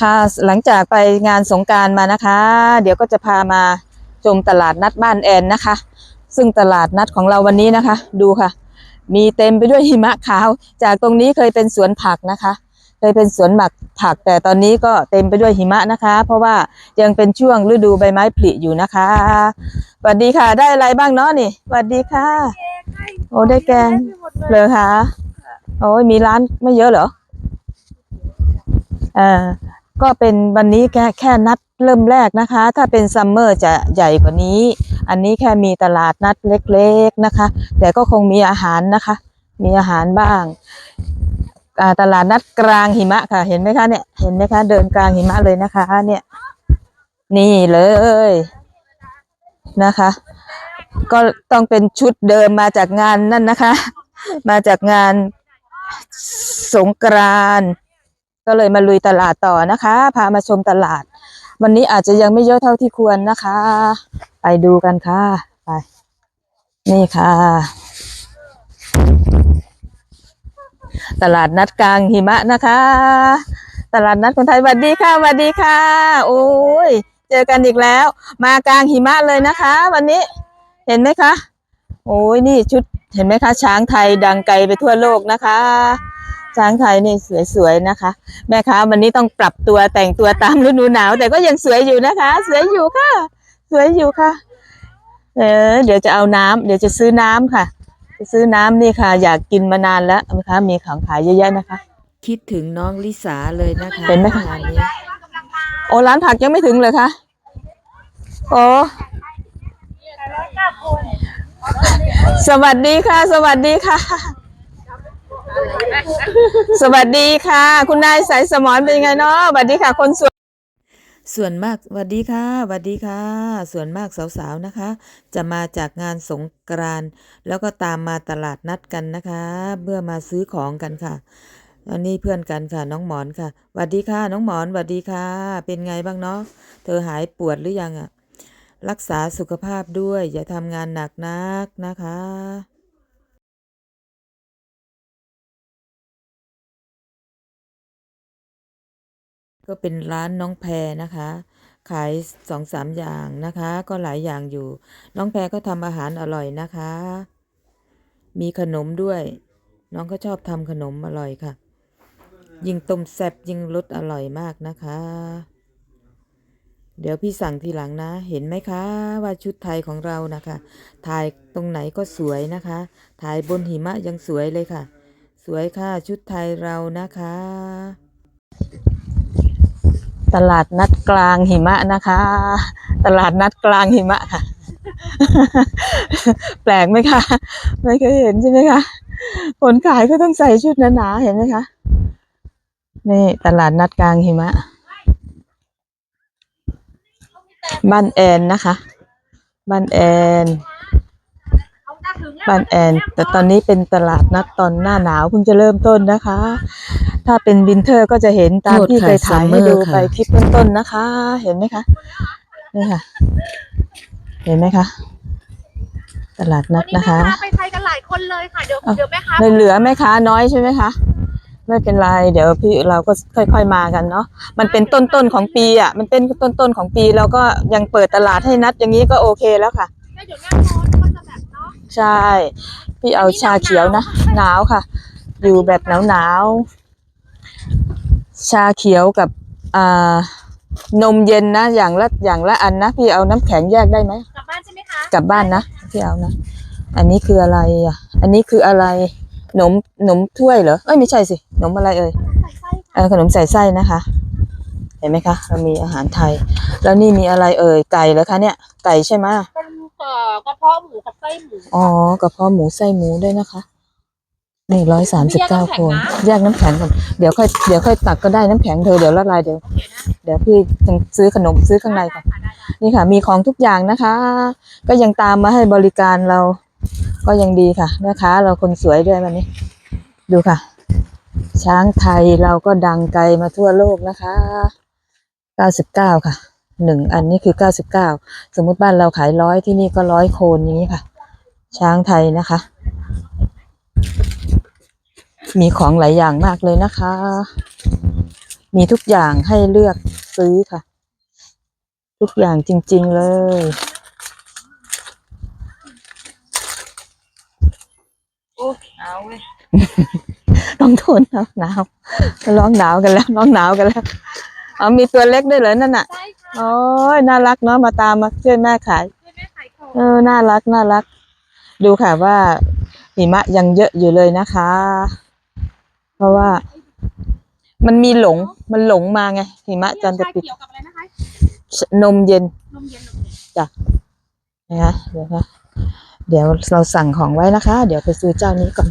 ค่ะหลังจากไปงานสงการมานะคะ เดี๋ยวก็จะพามาชมตลาดนัดบ้านแอนนะคะ ซึ่งตลาดนัดของเราวันนี้นะคะ ดูค่ะ มีเต็มไปด้วยหิมะขาว จากตรงนี้เคยเป็นสวนผักนะคะ เคยเป็นสวนหมักผัก แต่ตอนนี้ก็เต็มไปด้วยหิมะนะคะ เพราะว่ายังเป็นช่วงฤดูใบไม้ผลิอยู่นะคะสวัสดีค่ะ ได้อะไรบ้างเนาะนี่สวัสดีค่ะ โอ้ได้แกงเลยค่ะโอ้ยมีร้านไม่เยอะเหรออ่า ก็เป็นวันนี้แค่แค่นัดเริ่มแรกนะคะ ถ้าเป็นซัมเมอร์จะใหญ่กว่านี้ อันนี้แค่มีตลาดนัดเล็กๆนะคะ แต่ก็คงมีอาหารนะคะ มีอาหารบ้างตลาดนัดกลางหิมะค่ะ เห็นไหมคะเนี่ย เห็นไหมคะ เดินกลางหิมะเลยนะคะ เนี่ย นี่เลยนะคะ ก็ต้องเป็นชุดเดิมมาจากงานนั่นนะคะ มาจากงานสงกรานต์ ก็เลยมาลุยตลาดต่อนะคะ พามาชมตลาด วันนี้อาจจะยังไม่เยอะเท่าที่ควรนะคะ ไปดูกันค่ะ ไป นี่ค่ะ ตลาดนัดกลางหิมะนะคะ ตลาดนัดคนไทยสวัสดีค่ะสวัสดีค่ะ โอ้ย เจอกันอีกแล้ว มากลางหิมะเลยนะคะ วันนี้ เห็นไหมคะ โอ้ยนี่ชุด เห็นไหมคะ ช้างไทยดังไกลไปทั่วโลกนะคะ ช้างไทยนี่สวยๆนะคะ แม่ค้าวันนี้ต้องปรับตัวแต่งตัวตามฤดูหนาว แต่ก็ยังสวยอยู่นะคะ สวยอยู่ค่ะ สวยอยู่ค่ะ เออเดี๋ยวจะเอาน้ำเดี๋ยวจะซื้อน้ำค่ะจะซื้อน้ำนี่ค่ะ อยากกินมานานแล้วนะคะมีของขายเยอะแยะนะคะ คิดถึงน้องลิสาเลยนะคะเห็นไหมคะงานนี้โอ้ร้านผักยังไม่ถึงเลยคะโอ้สวัสดีค่ะ สวัสดีค่ะ สวัสดีค่ะ คุณนายสายสมรเป็นไงเนาะสวัสดีค่ะ คนสวยส่วนมากสวัสดีค่ะสวัสดีค่ะ ส่วนมากสาวๆนะคะ จะมาจากงานสงกรานต์แล้วก็ตามมาตลาดนัดกันนะคะเพื่อมาซื้อของกันค่ะอันนี้เพื่อนกันค่ะน้องหมอนค่ะสวัสดีค่ะ น้องหมอนสวัสดีค่ะ เป็นไงบ้างเนาะเธอหายปวดหรือยังอะรักษาสุขภาพด้วย อย่าทำงานหนักนักนะคะ ก็เป็นร้านน้องแพรนะคะ ขายสองสามอย่างนะคะ ก็หลายอย่างอยู่ น้องแพรก็ทำอาหารอร่อยนะคะ มีขนมด้วย น้องก็ชอบทำขนมอร่อยค่ะ ยิงต้มแซ่บยิงรสอร่อยมากนะคะ เดี๋ยวพี่สั่งทีหลังนะ เห็นไหมคะ ว่าชุดไทยของเรานะคะ ถ่ายตรงไหนก็สวยนะคะ ถ่ายบนหิมะยังสวยเลยค่ะ สวยค่ะชุดไทยเรานะคะ ตลาดนัดกลางหิมะนะคะ ตลาดนัดกลางหิมะค่ะ แปลกไหมคะไม่เคยเห็นใช่ไหมคะคนขายก็ต้องใส่ชุดหนาๆเห็นไหมคะนี่ตลาดนัดกลางหิมะ บ้านแอนนะคะ บ้านแอน บ้านแอน แต่ตอนนี้เป็นตลาดนัดตอนหน้าหนาวเพิ่งจะเริ่มต้นนะคะ ถ้าเป็นวินเทอร์ก็จะเห็นตามที่เคยถ่ายให้ดูไปคลิปต้นๆนะคะ เห็นไหมคะนี่ค่ะ เห็นไหมคะ ตลาดนัดวันนี้นะคะแม่ค้าไปไทยกันหลายคนเลยค่ะเดี๋ยวอะเดี๋ยวแม่ค้าไม่เหลือแม่ค้าน้อยใช่ไหมคะไม่เป็นไร เดี๋ยวพี่เราก็ค่อยๆมากันเนาะมันเป็นต้นๆของปีอะ มันเป็นต้นๆของปีเราก็ยังเปิดตลาดให้นัดอย่างนี้ก็โอเคแล้วค่ะแล้วเดี๋ยวหน้าร้อน ใช่ พี่เอาชาเขียวนะหนาวค่ะ อยู่แบบหนาวหนาวๆชาเขียวกับอ่านมเย็นนะ อย่างละอย่างละอันนะพี่เอาน้ำแข็งแยกได้ไหมกลับบ้านใช่ไหมคะกลับบ้านนะพี่เอานะ อันนี้คืออะไรอะ อันนี้คืออะไรหนมหนมถ้วยเหรอเอ้ยไม่ใช่สิหนมอะไรเอ่ยใส่ไส้เออขนมใส่ไส้นะคะ เห็นไหมคะ เรามีอาหารไทย แล้วนี่มีอะไรเอ่ยไก่เหรอคะเนี่ยไก่ใช่ไหมเป็นเอ่อกระเพาะหมูกับไส้หมูอ๋อกระเพาะหมูไส้หมูด้วยนะคะนี่ร้อยสามสิบเก้าคนแยกน้ำแข็งก่อนเดี๋ยวค่อยเดี๋ยวค่อยตักก็ได้น้ำแข็งเธอเดี๋ยวละลายเดี๋ยวเดี๋ยวพี่จะซื้อขนมซื้อข้างในก่อนค่ะได้ได้นี่ค่ะ มีของทุกอย่างนะคะ ก็ยังตามมาให้บริการเรา ก็ยังดีค่ะแม่ค้าเราคนสวยด้วยวันนี้ ดูค่ะ ช้างไทยเราก็ดังไกลมาทั่วโลกนะคะเก้าสิบเก้าค่ะ หนึ่งอันนี้คือเก้าสิบเก้าสมมุติบ้านเราขายร้อยที่นี่ก็ร้อยโคนอย่างนี้ค่ะ ช้างไทยนะคะ มีของหลายอย่างมากเลยนะคะ มีทุกอย่างให้เลือกซื้อค่ะ ทุกอย่างจริง ๆ เลยโอ้เอาเว้ยต้องทนหนาวหนาวร้องหนาวกันแล้วร้องหนาวกันแล้ว อ๋อมีตัวเล็กด้วยเหรอนั่นน่ะ ใช่ค่ะโอ้ยน่ารักเนาะมาตามมาช่วยแม่ขาย ช่วยแม่ขายของ เออ น่ารัก น่ารัก ดูค่ะว่าหิมะยังเยอะอยู่เลยนะคะ เพราะว่า มันมีหลง มันหลงมาไง หิมะจนจะชาปิดเขียวกับอะไรนะคะ นมเย็นนมเย็นนมเย็นนะคะเดี๋ยวนะเดี๋ยวเราสั่งของไว้นะคะ เดี๋ยวไปซื้อเจ้านี้ก่อน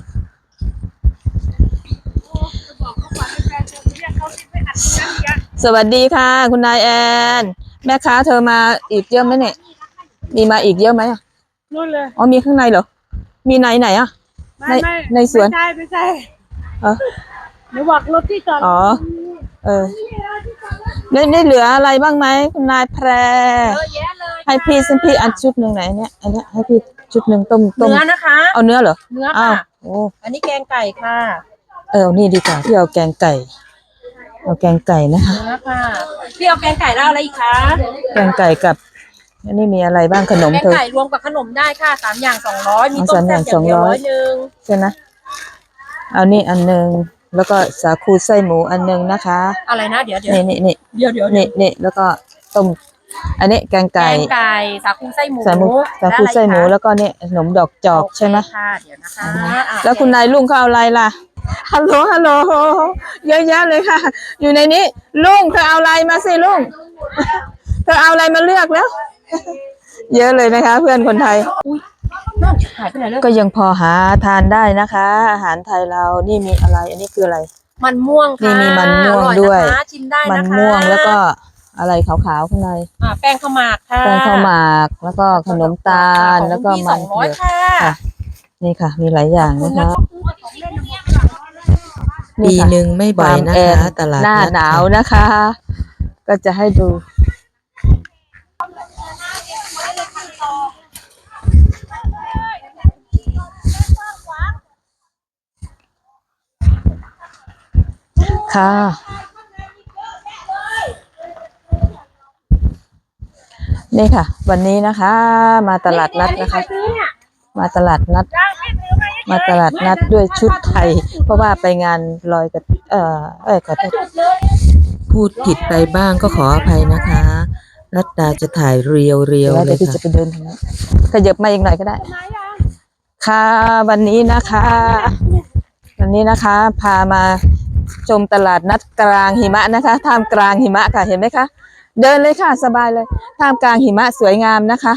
โอ้จะบอกเขาก่อนให้แฟนเธอไปเรียกเขาที่ไปอัดตรงนั้นอีกอะ สวัสดีค่ะ คุณนายแอน แม่ค้าเธอมาอีกเยอะไหมเนี่ย มีมาอีกเยอะไหมอะนู่นเลย อ๋อมีข้างในเหรอ มีไหนไหนอะไม่ในไม่ในสวน ไม่ใช่ไม่ใช่เออ หนูบอกรถที่จอดอ๋อ เออนี่นี่เหลืออะไรบ้างไหมคุณนายแพร เยอะแยะเลยให้พี่สิพี่อันชุดหนึ่งไหนเนี่ย อันเนี้ยให้พี่ชุดหนึ่งต้มต้มเนื้อนะคะ เอาเนื้อเหรอเนื้ออ้าค่ะ วโอ้อันนี้แกงไก่ค่ะ เออเอานี่ดีกว่าพี่เอาแกงไก่ เอาแกงไก่นะคะเนื้อค่ะพี่เอาแกงไก่แล้วอะไรอีกคะแกงไก่กับอันนี้มีอะไรบ้างขนมแกงเธอ ไก่รวมกับขนมได้ค่ะสามอย่างสองร้อยมีอ๋อต้มแซ่บสามอย่าง200อย่างเดียวร้อยหนึ่งใช่ไหมเอานี่อันหนึ่งแล้วก็สาคูไส้หมูอันหนึ่งนะคะอะไรนะเดี๋ยวเดี๋ยวนี่นี่นี่เดี๋ยวเดี๋ยวนี่นี่แล้วก็ต้ม อันนี้แกงแกไก่งไก่สาคูไส้หมูสาคูสาคูไส้หมูแล้วก็นี่ขนมดอกจอกใช่ไหมโเคค่ะเดี๋ยวนะคะอะแล้วคุณนายลุงเขาเอาอะไรล่ะ ฮัลโหลฮัลโหลเยอะแยะเลยค่ะ อยู่ในนี้ ลุงเธอเอาอะไรมาสิลุงเธอเอาอะไรมาเลือกแล้ว เยอะเลยนะคะ เพื่อนคนไทยหายไปไหนเลยก็ยังพอหาทานได้นะคะ อาหารไทยเรานี่มีอะไร อันนี้คืออะไร มันม่วงค่ะนี่มีมันม่วงอร่อด้วยนะคะชิมได้นะคะมันม่วงแล้วก็อะไรขาวๆข้างในอะแป้งข้าวหมากค่ะแป้งข้าวหมากแล้วก็ขนมตาลแล้วก็มันสองร้อยเผือกค่ะค่ะ นี่ค่ะ มีหลายอย่างนะคะ ปีค่ะหนึ่งไม่บ่อยนะฟาร์มแอคะ ตลาดหน้านัดหนาวค่ะนะคะ ก็จะให้ดูค่ะ นี่ค่ะ วันนี้นะคะ มาตลาดนัดนะคะ มาตลาดนัด มาตลาดนัดด้วยชุดไทย เพราะว่าไปงานลอยกระเอ่อเอ้ยขอโทษพูดผิดไปบ้างก็ขออภัยนะคะรัตดาจะถ่ายเรียวเรีเดี๋ยยววๆเลเดี๋ยยวพี่ค่ะจะไปเดินทางนั้นขยับมาอีกหน่อยก็ได้ ค่ะวันนี้นะคะ วันนี้นะคะ พามาชมตลาดนัดกลางหิมะนะคะท่ามกลางหิมะค่ะเห็นไหมคะ เดินเลยค่ะสบายเลยท่ามกลางหิมะสวยงามนะคะ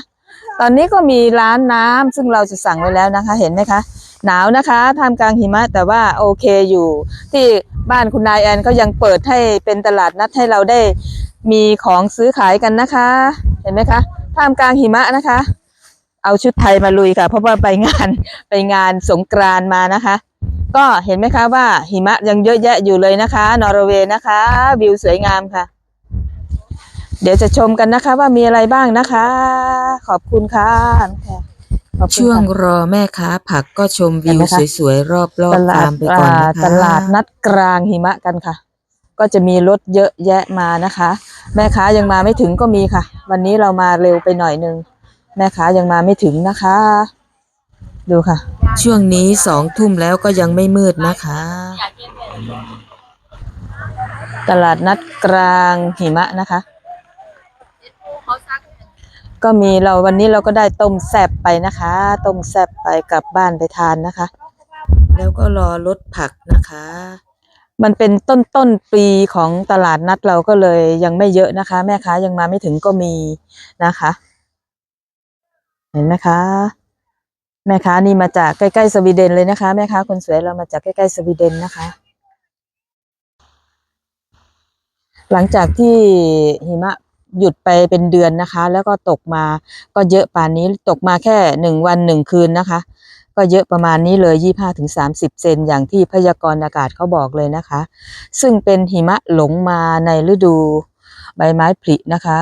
ตอนนี้ก็มีร้านน้ำซึ่งเราจะสั่งไว้แล้วนะคะ เห็นไหมคะ หนาวนะคะท่ามกลางหิมะแต่ว่าโอเคอยู่ ที่บ้านคุณนายแอนก็ยังเปิดให้เป็นตลาดนัดให้เราได้มีของซื้อขายกันนะคะ เห็นไหมคะท่ามกลางหิมะนะคะ เอาชุดไทยมาลุยค่ะ เพราะว่าไปงานไปงานสงกรานมานะคะ ก็เห็นไหมคะว่าหิมะยังเยอะแยะอยู่เลยนะคะ นอร์เวย์นะคะ วิวสวยงามค่ะ เดี๋ยวจะชมกันนะคะว่ามีอะไรบ้างนะคะ ขอบคุณค่ะขอบคุณช่วงค่ะรอแม่ค้าผักก็ชมเห็วินวไหมคะสวยๆ รอบตๆลาฟาดร์มไปก่อนนะอ่าคะตลาดนัดกลางหิมะกันค่ะ ก็จะมีรถเยอะแยะมานะคะ แม่ค้ายังมาไม่ถึงก็มีค่ะ วันนี้เรามาเร็วไปหน่อยนึงแม่ค้ายังมาไม่ถึงนะคะ ดูค่ะ ช่วงนี้สองทุ่มแล้วก็ยังไม่มืดนะคะ ตลาดนัดกลางหิมะนะคะเขาซัก ก็มีเราวันนี้เราก็ได้ต้มแซบไปนะคะ ต้มแซบไปกลับบ้านไปทานนะคะ แล้วก็รอรถผักนะคะ มันเป็นต้นต้นปีของตลาดนัดเราก็เลยยังไม่เยอะนะคะ แม่ค้ายังมาไม่ถึงก็มีนะคะ เห็นไหมคะ แม่ค้านี่มาจากใกล้ๆสวีเดนเลยนะคะ แม่ค้าคนสวยเรามาจากใกล้ๆสวีเดนนะคะ หลังจากที่หิมะ หยุดไปเป็นเดือนนะคะ แล้วก็ตกมาก็เยอะป่านนี้ตกมาแค่หนึ่งวันหนึ่งคืนนะคะ ก็เยอะประมาณนี้เลยยี่ห้าถึงสามสิบเซนอย่างที่พยากรณ์อากาศเขาบอกเลยนะคะ ซึ่งเป็นหิมะหลงมาในฤดูใบไม้ผลินะคะ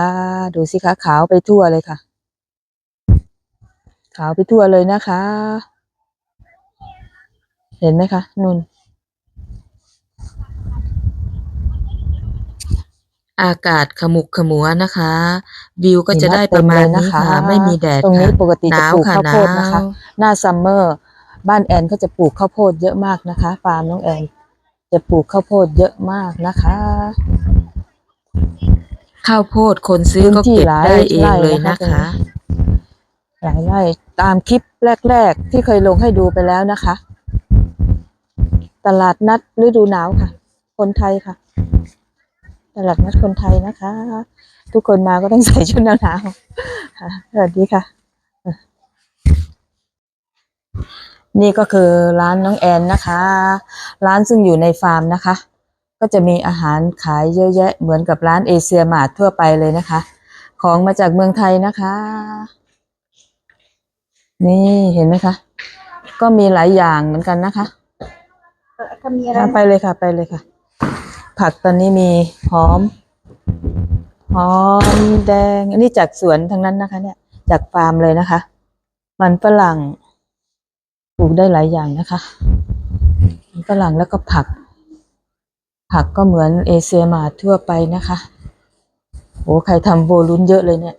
ดูสิคะขาวไปทั่วเลยค่ะ ขาวไปทั่วเลยนะคะ เห็นไหมคะนุ่น อากาศขมุกขมัวนะคะ วิวก็จะได้ประมาณนี้ค่ะ ไม่มีแดดตรงนี้ค่ะปกติหจะนาวปลูกค่ะข้าวหนาโพดนะคะวหน้าซัมเมอร์ บ้านแอนเขาจะปลูกข้าวโพดเยอะมากนะคะฟาร์มน้องแอน จะปลูกข้าวโพดเยอะมากนะคะ ข้าวโพดคนซื้อก็พื้นที่เก็บหลายได้เองไร่เลยนะนะคะคะหลายไร่ตามคลิปแรก ๆ ที่เคยลงให้ดูไปแล้วนะคะ ตลาดนัดฤดูหนาวค่ะ คนไทยค่ะ ตลาดนัดคนไทยนะคะ ทุกคนมาก็ต้องใส่ชุดหนาวๆค่ะสวัสดีค่ะ นี่ก็คือร้านน้องแอนนะคะ ร้านซึ่งอยู่ในฟาร์มนะคะ ก็จะมีอาหารขายเยอะแยะเหมือนกับร้านเอเชียมาร์ททั่วไปเลยนะคะ ของมาจากเมืองไทยนะคะ นี่เห็นไหมคะ ก็มีหลายอย่างเหมือนกันนะคะก็มีอะไรอะไปเลยค่ะไปเลยค่ะ ผักตอนนี้มีหอมหอมแดง อันนี้จากสวนทั้งนั้นนะคะ เนี่ย จากฟาร์มเลยนะคะ มันฝรั่งปลูกได้หลายอย่างนะคะมันฝรั่งแล้วก็ผัก ผักก็เหมือนเอเชียมาทั่วไปนะคะโอ้ใครทำโวลุนเยอะเลยเนี่ย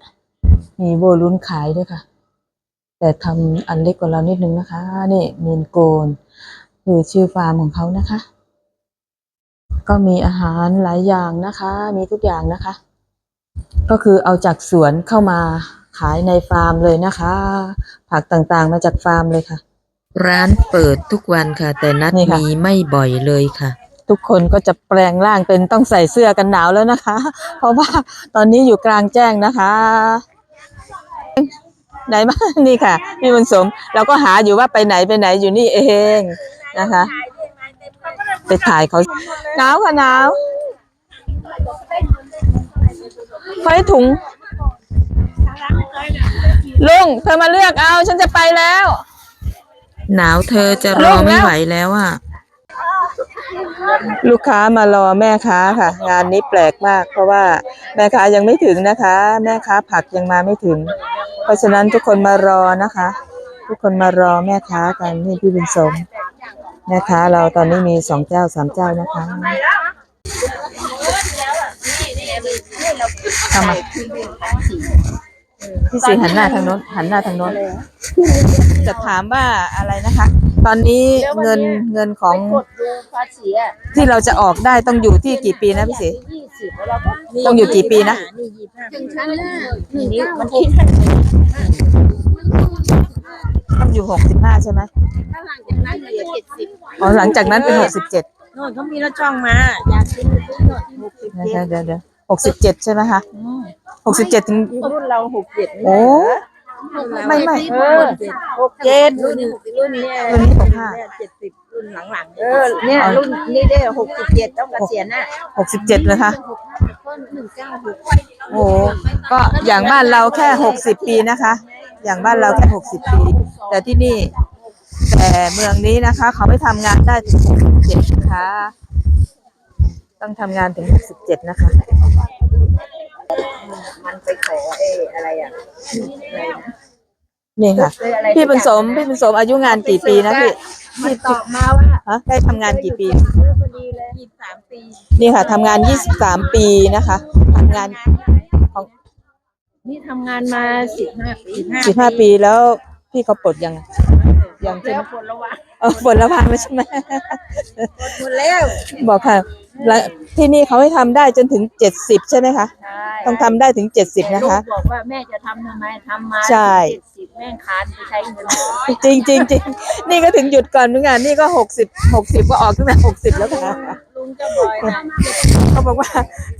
มีโวลุนขายด้วยค่ะ แต่ทำอันเล็กกว่าเรานิดนึงนะคะ นี่มีนโกน คือชื่อฟาร์มของเขานะคะ ก็มีอาหารหลายอย่างนะคะ มีทุกอย่างนะคะ ก็คือเอาจากสวนเข้ามาขายในฟาร์มเลยนะคะ ผักต่างๆมาจากฟาร์มเลยค่ะ ร้านเปิดทุกวันค่ะ แต่นัดนี่ค่ะ มีไม่บ่อยเลยค่ะ ทุกคนก็จะแปลงร่างเป็นต้องใส่เสื้อกันหนาวแล้วนะคะ เพราะว่าตอนนี้อยู่กลางแจ้งนะคะไหนบ้าง นี่ค่ะพี่บุญสมเราก็หาอยู่ว่าไปไหนไปไหนอยู่นี่เองนะคะ ไปถ่ายเขาหนาวค่ะหนาวไฟถุงลุงเธอมาเลือกเอา ฉันจะไปแล้ว หนาวเธอจะรลองไม่แล้วไหวแล้วอะ ลูกค้ามารอแม่ค้าค่ะ งานนี้แปลกมาก เพราะว่าแม่ค้ายังไม่ถึงนะคะ แม่ค้าผักยังมาไม่ถึง เพราะฉะนั้นทุกคนมารอนะคะ ทุกคนมารอแม่ค้ากันนี่พี่บุญสม แม่ค้าเราตอนนี้มีสองเจ้าสามเจ้านะคะทำไมพี่สีหันหน้าทางโน้นหันหน้าทางโน้นจะถามว่าอะไรนะคะ ตอนนี้เงินเงินของกดดูภาษีอะที่เราจะออกได้ต้องอยู่ที่กี่ปีนะพี่สียี่สิบแล้วเราก็ต้องอยู่กี่ปีนะนี่ยี่ห้าถึงชั้นหน้าหนึ่งมันคิดให้ต้องอยู่หกสิบห้าใช่ไหม ถ้าหลังจากนั้นเหลือเจ็ดสิบอ๋อหลังจากนั้นเป็นหกสิบเจ็ดโน่นเขามีรถช่องมาอยากกินโน่นหกสิบเดี๋เจ็ยวดเดี๋ยวเดี๋ยวหกสิบเจ็ดใช่ไหมคะหกสิบเจ็ดถึงรุ่นเราหกเจ็ดโอ้ไม่ไม่เออหกเจ็ดรุ่นรุ่นเนี้ยรุ่นนี้หกห้าเจ็ดสิบรุ่นหลังๆเออเนี่ยรุ่นนี้ได้หกสิบเจ็ดต้องเกษียณน่ะหกสิบเจ็ดเลยคะหนึ่งเก้าหกโอ้ก็อย่างบ้านเราแค่หกสิบปีนะคะ อย่างบ้านเราแค่หกสิบปี แต่ที่นี่ แต่เมืองนี้นะคะ เขาไม่ทำงานได้ถึงหกสิบเจ็ดนะคะ ต้องทำงานถึงหกสิบเจ็ดนะคะ มันไปขอเออะไรอะอะไรนะนี่ค่ะเอออะไรพี่บุญสมพี่บุญสมอายุงานกี่ปีนะพี่มันตอบมาว่าฮะได้ทำงานกี่ปีเออพอดีเลยยี่สามปีนี่ค่ะทำงาน23ปีนะคะทำงานนี่ทำงานมาสิบห้าปี15 ปีแล้วพี่เขาปลดยัง ยังใช่แล้ไหมวผลละวันเออปลดแล้วพังแล้วใช่ไหมหมดแล้วบอกค่ะแล้วที่นี่เขาให้ทำได้จนถึง70ใช่ไหมคะใช่ต้องทำได้ถึง70นะคะลูกบอกว่าแม่จะทำทำไมทำมาใช่เจ็ดสิบแม่งคานไปใช้เงินจริงจริงจริงนี่ก็ถึงหยุดก่อนเหมือนกันนี่ก็60 60ก็ออกตั้งแต่60แล้วค่ะลุงจะบ่อยนะเขาบอกว่า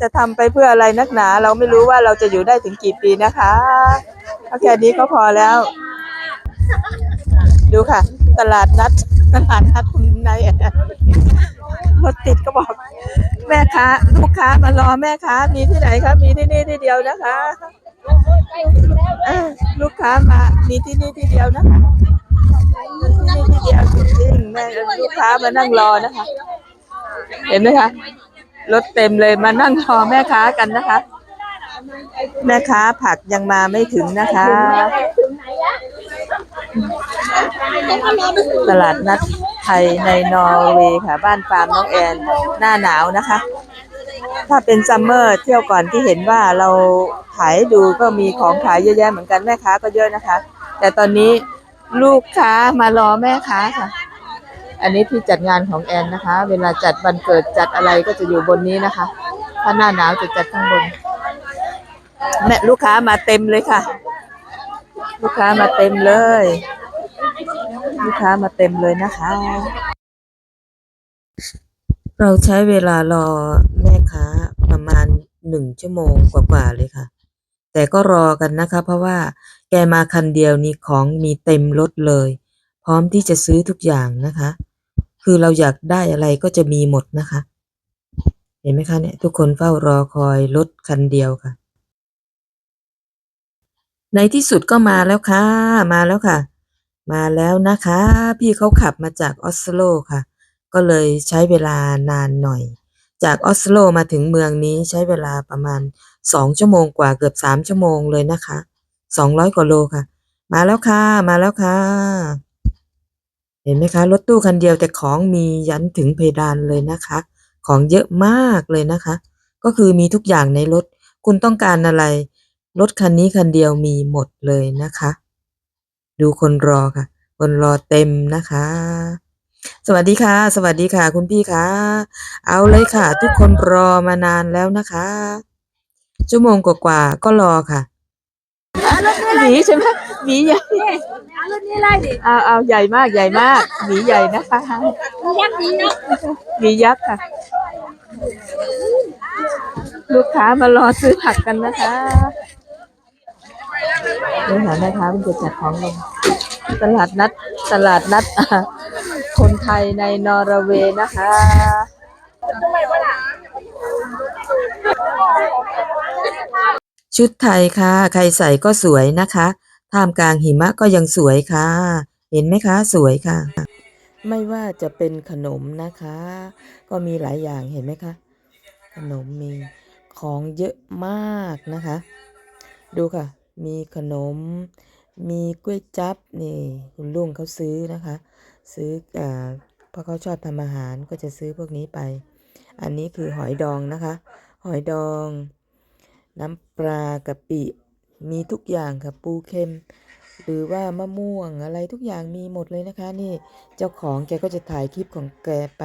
จะทำไปเพื่ออะไรนักหนา เราไม่รู้ว่าเราจะอยู่ได้ถึงกี่ปีนะคะเอาแค่นี้ก็พอแล้ว ดูค่ะ ตลาดนัด ตลาดนัดคุณนายรถติดก็บอก แม่ค้าลูกค้ามารอแม่ค้ามีที่ไหนคะมีที่นี่ที่เดียวนะคะลูกค้ามามีที่นี่ที่เดียวนะคะที่นี่ที่เดียวจริงๆแม่ลูกค้ามานั่งรอนะคะ เห็นไหมคะรถเต็มเลยมานั่งรอแม่ค้ากันนะคะ แม่ค้าผักยังมาไม่ถึงนะคะ ตลาดนัดไทยในนอร์เวย์ค่ะ บ้านฟาร์มน้องแอนหน้าหนาวนะคะ ถ้าเป็นซัมเมอร์เที่ยวก่อนที่เห็นว่าเราขายดูก็มีของขายเยอะแยะเหมือนกันแม่ค้าก็เยอะนะคะ แต่ตอนนี้ลูกค้ามารอแม่ค้าค่ะ อันนี้ที่จัดงานของแอนนะคะ เวลาจัดวันเกิดจัดอะไรก็จะอยู่บนนี้นะคะ ถ้าหน้าหนาวจะจัดข้างบน แม่ลูกค้ามาเต็มเลยค่ะ ลูกค้ามาเต็มเลย ลูกค้ามาเต็มเลยนะคะ เราใช้เวลารอแม่ค้าประมาณหนึ่งชั่วโมงกว่าๆเลยค่ะ แต่ก็รอกันนะคะ เพราะว่าแกมาคันเดียวนี่ของมีเต็มรถเลย พร้อมที่จะซื้อทุกอย่างนะคะ คือเราอยากได้อะไรก็จะมีหมดนะคะ เห็นไหมคะเนี่ยทุกคนเฝ้ารอคอยรถคันเดียวค่ะ ในที่สุดก็มาแล้วค่ะ มาแล้วค่ะ มาแล้วนะคะ พี่เขาขับมาจากออสโลค่ะ ก็เลยใช้เวลานานหน่อย จากออสโลมาถึงเมืองนี้ใช้เวลาประมาณสองชั่วโมงกว่าเกือบสามชั่วโมงเลยนะคะสองร้อยกว่าโลค่ะ มาแล้วค่ะ มาแล้วค่ะ เห็นไหมคะ รถตู้คันเดียวแต่ของมียันถึงเพดานเลยนะคะ ของเยอะมากเลยนะคะ ก็คือมีทุกอย่างในรถ คุณต้องการอะไร รถคันนี้คันเดียวมีหมดเลยนะคะ ดูคนรอค่ะ คนรอเต็มนะคะ สวัสดีค่ะ สวัสดีค่ะ คุณพี่คะเอาเลยค่ะ ทุกคนรอมานานแล้วนะคะ ชั่วโมงกว่าๆก็รอค่ะหมีใช่ไหมหมีใหญ่รุ่นนี้ไล่ดิเอาเอาใหญ่มากใหญ่มากหมีใหญ่นะคะยักษ์หมียักษ์หมียักษ์ค่ะ ลูกค้ามารอซื้อผักกันนะคะ เดี๋ยวหาแม่ค้ามันจะจัดของลง ตลาดนัด ตลาดนัด คนไทยในนอร์เวย์นะคะชุดไทยค่ะ ใครใส่ก็สวยนะคะ ท่ามกลางหิมะก็ยังสวยค่ะ เห็นไหมคะ สวยค่ะ ไม่ว่าจะเป็นขนมนะคะ ก็มีหลายอย่างเห็นไหมคะ ขนมมีของเยอะมากนะคะ ดูค่ะ มีขนม มีก๋วยจับนี่คุณลุงเขาซื้อนะคะ ซื้ออ่าเพราะเขาชอบทำอาหารก็จะซื้อพวกนี้ไป อันนี้คือหอยดองนะคะ หอยดอง น้ำปลากะปิ มีทุกอย่างค่ะปูเค็ม หรือว่ามะม่วงอะไรทุกอย่างมีหมดเลยนะคะ นี่เจ้าของแกก็จะถ่ายคลิปของแกไป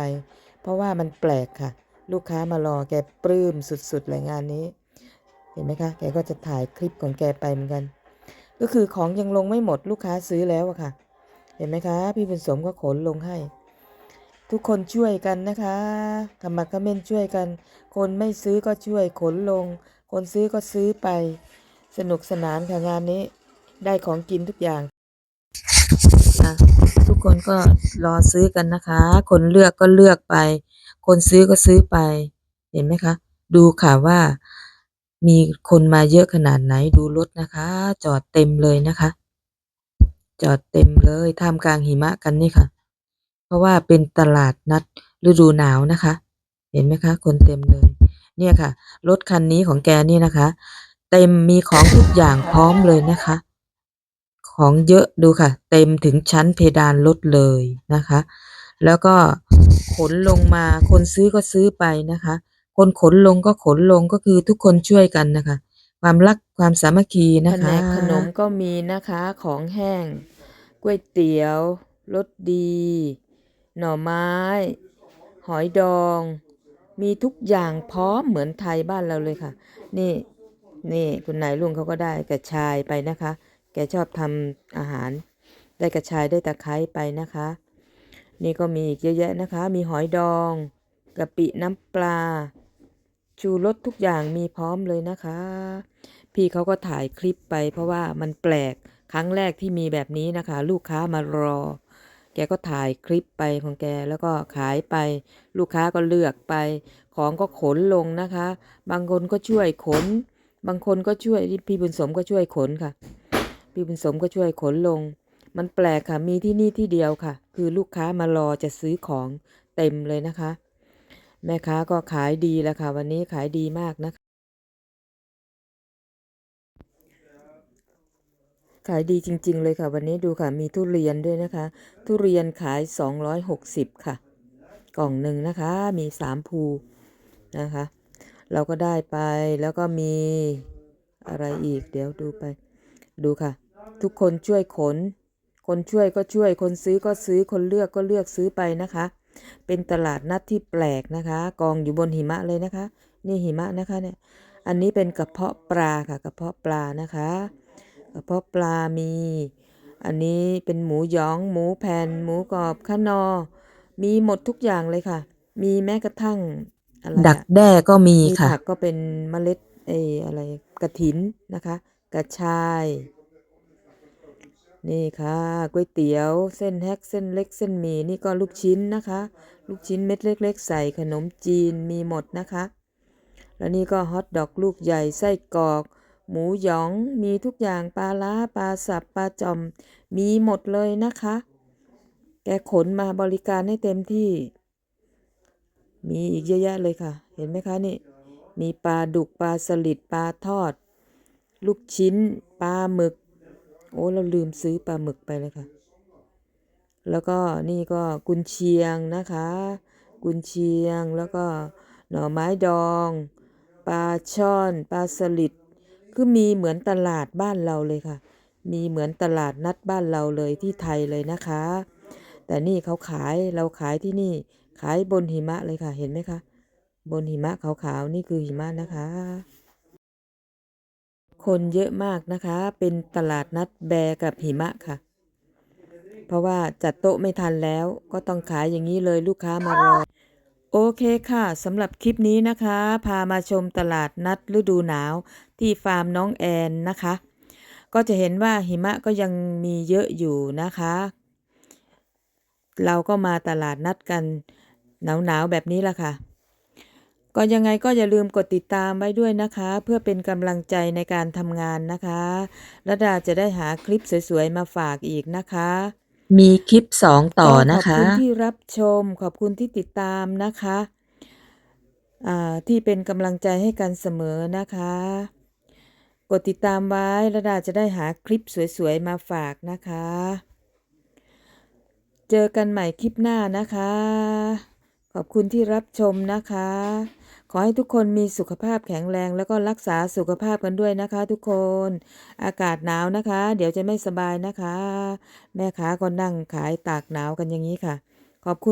เพราะว่ามันแปลกค่ะ ลูกค้ามารอแกปลื้มสุดๆเลยงานนี้ เห็นไหมคะ แกก็จะถ่ายคลิปของแกไปเหมือนกัน ก็คือของยังลงไม่หมดลูกค้าซื้อแล้วอะค่ะ เห็นไหมคะ พี่บุญสมก็ขนลงให้ ทุกคนช่วยกันนะคะขมักเขม้นช่วยกัน คนไม่ซื้อก็ช่วยขนลง คนซื้อก็ซื้อไป สนุกสนานค่ะงานนี้ ได้ของกินทุกอย่างทุกคนก็รอซื้อกันนะคะ คนเลือกก็เลือกไป คนซื้อก็ซื้อไป เห็นไหมคะ ดูค่ะว่า มีคนมาเยอะขนาดไหนดูรถนะคะ จอดเต็มเลยนะคะ จอดเต็มเลยท่ามกลางหิมะกันนี่ค่ะ เพราะว่าเป็นตลาดนัดฤดูหนาวนะคะ เห็นไหมคะ คนเต็มเลย เนี่ยค่ะ รถคันนี้ของแกนี่นะคะ เต็มมีของทุกอย่างพร้อมเลยนะคะ ของเยอะดูค่ะ เต็มถึงชั้นเพดานรถเลยนะคะ แล้วก็ขนลงมาคนซื้อก็ซื้อไปนะคะ คนขนลงก็ขนลง ก็คือทุกคนช่วยกันนะคะความรัก ความสามัคคีนะคะขนมก็มีนะคะ ของแห้งก๋วยเตี๋ยวรสดี หน่อไม้ หอยดอง มีทุกอย่างพร้อมเหมือนไทยบ้านเราเลยค่ะ นี่นี่คุณนายลุงเขาก็ได้กระชายไปนะคะ แกชอบทำอาหาร ได้กระชายได้ตะไคร้ไปนะคะ นี่ก็มีอีกเยอะแยะนะคะ มีหอยดองกะปิน้ำปลา ชูรสทุกอย่างมีพร้อมเลยนะคะ พี่เขาก็ถ่ายคลิปไป เพราะว่ามันแปลกครั้งแรกที่มีแบบนี้นะคะ ลูกค้ามารอ แกก็ถ่ายคลิปไปของแกแล้วก็ขายไป ลูกค้าก็เลือกไป ของก็ขนลงนะคะ บางคนก็ช่วยขน บางคนก็ช่วยพี่บุญสมก็ช่วยขนค่ะ พี่บุญสมก็ช่วยขนลง มันแปลกค่ะมีที่นี่ที่เดียวค่ะ คือลูกค้ามารอจะซื้อของเต็มเลยนะคะ แม่ค้าก็ขายดีแล้วค่ะ วันนี้ขายดีมากนะคะ ขายดีจริง ๆ เลยค่ะ วันนี้ดูค่ะมีทุเรียนด้วยนะคะ ทุเรียนขาย 260 ค่ะ กล่องหนึ่งนะคะมีสามภูนะคะ เราก็ได้ไปแล้วก็มีอะไรอีกเดี๋ยวดูไป ดูค่ะ ทุกคนช่วยขน คนช่วยก็ช่วยคนซื้อก็ซื้อคนเลือกก็เลือกซื้อไปนะคะ เป็นตลาดนัดที่แปลกนะคะ กองอยู่บนหิมะเลยนะคะ นี่หิมะนะคะเนี่ย อันนี้เป็นกระเพาะปลาค่ะ กระเพาะปลานะคะ กระเพาะปลามี อันนี้เป็นหมูหยอง หมูแผ่น หมูกรอบข้านอ มีหมดทุกอย่างเลยค่ะ มีแม้กระทั่งอะไรอะดักแด้ก็มีมีค่ะ ผักก็เป็นเมล็ดเอออะไรกระถินนะคะ กระชาย นี่ค่ะก๋วยเตี๋ยว เส้นแฮกเส้นเล็กเส้นหมี่นี่ก็ลูกชิ้นนะคะ ลูกชิ้นเม็ดเล็ก ๆ ใส่ขนมจีนมีหมดนะคะ แล้วนี่ก็ฮอทดอกลูกใหญ่ไส้กรอก หมูหยองมีทุกอย่างปลาล้าปลาสับปลาจอม มีหมดเลยนะคะ แกขนมาบริการให้เต็มที่ มีอีกเยอะแยะเลยค่ะ เห็นไหมคะนี่ มีปลาดุกปลาสลิดปลาทอด ลูกชิ้นปลาหมึก โอ้เราลืมซื้อปลาหมึกไปเลยค่ะ แล้วก็นี่ก็กุนเชียงนะคะ กุนเชียงแล้วก็หน่อไม้ดองปลาช่อนปลาสลิดคือมีเหมือนตลาดบ้านเราเลยค่ะ มีเหมือนตลาดนัดบ้านเราเลยที่ไทยเลยนะคะ แต่นี่เขาขายเราขายที่นี่ขายบนหิมะเลยค่ะเห็นไหมคะ บนหิมะขาวๆนี่คือหิมะนะคะ คนเยอะมากนะคะ เป็นตลาดนัดแบกับหิมะค่ะ เพราะว่าจัดโต๊ะไม่ทันแล้วก็ต้องขายอย่างนี้เลยลูกค้ามารอ โอเคค่ะสำหรับคลิปนี้นะคะ พามาชมตลาดนัดฤดูหนาวที่ฟาร์มน้องแอนนะคะ ก็จะเห็นว่าหิมะก็ยังมีเยอะอยู่นะคะ เราก็มาตลาดนัดกันหนาวๆแบบนี้ละค่ะ ก็ยังไงก็อย่าลืมกดติดตามไว้ด้วยนะคะ เพื่อเป็นกำลังใจในการทำงานนะคะระดาจะได้หาคลิปสวยๆมาฝากอีกนะคะ มีคลิปสองต่อนะก็ขอบคะคุณที่รับชม ขอบคุณที่ติดตามนะคะอ่าที่เป็นกำลังใจให้กันเสมอนะคะ กดติดตามไว้ระดาจะได้หาคลิปสวยๆมาฝากนะคะ เจอกันใหม่คลิปหน้านะคะ ขอบคุณที่รับชมนะคะ ขอให้ทุกคนมีสุขภาพแข็งแรงแล้วก็รักษาสุขภาพกันด้วยนะคะ ทุกคน อากาศหนาวนะคะ เดี๋ยวจะไม่สบายนะคะ แม่ค้าก็นั่งขายตากหนาวกันอย่างนี้ค่ะ ขอบคุณ